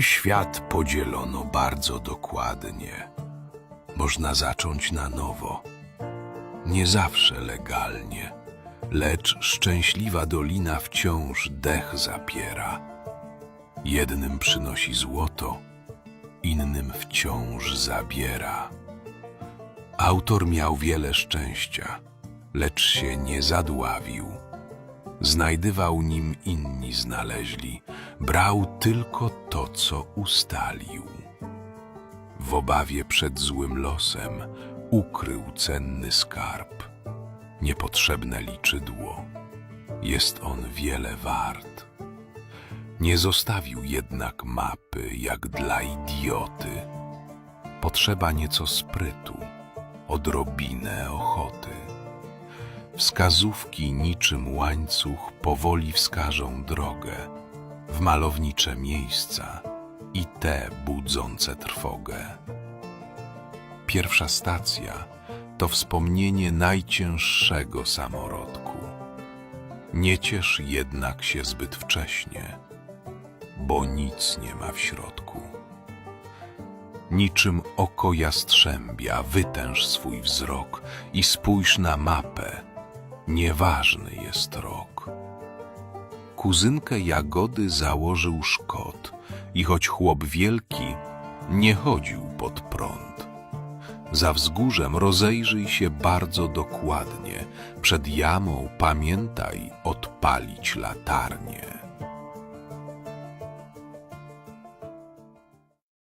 Świat podzielono bardzo dokładnie. Można zacząć na nowo. Nie zawsze legalnie, lecz szczęśliwa dolina wciąż dech zapiera. Jednym przynosi złoto, innym wciąż zabiera. Autor miał wiele szczęścia, lecz się nie zadławił. Znajdywał nim inni znaleźli, brał tylko to, co ustalił. W obawie przed złym losem ukrył cenny skarb. Niepotrzebne liczydło, jest on wiele wart. Nie zostawił jednak mapy jak dla idioty. Potrzeba nieco sprytu, odrobinę ochoty. Wskazówki niczym łańcuch powoli wskażą drogę w malownicze miejsca i te budzące trwogę. Pierwsza stacja to wspomnienie najcięższego samorodku. Nie ciesz jednak się zbyt wcześnie, bo nic nie ma w środku. Niczym oko jastrzębia wytęż swój wzrok i spójrz na mapę, nieważny jest rok. Kuzynkę jagody założył szkot i choć chłop wielki, nie chodził pod prąd. Za wzgórzem rozejrzyj się bardzo dokładnie, przed jamą pamiętaj odpalić latarnię.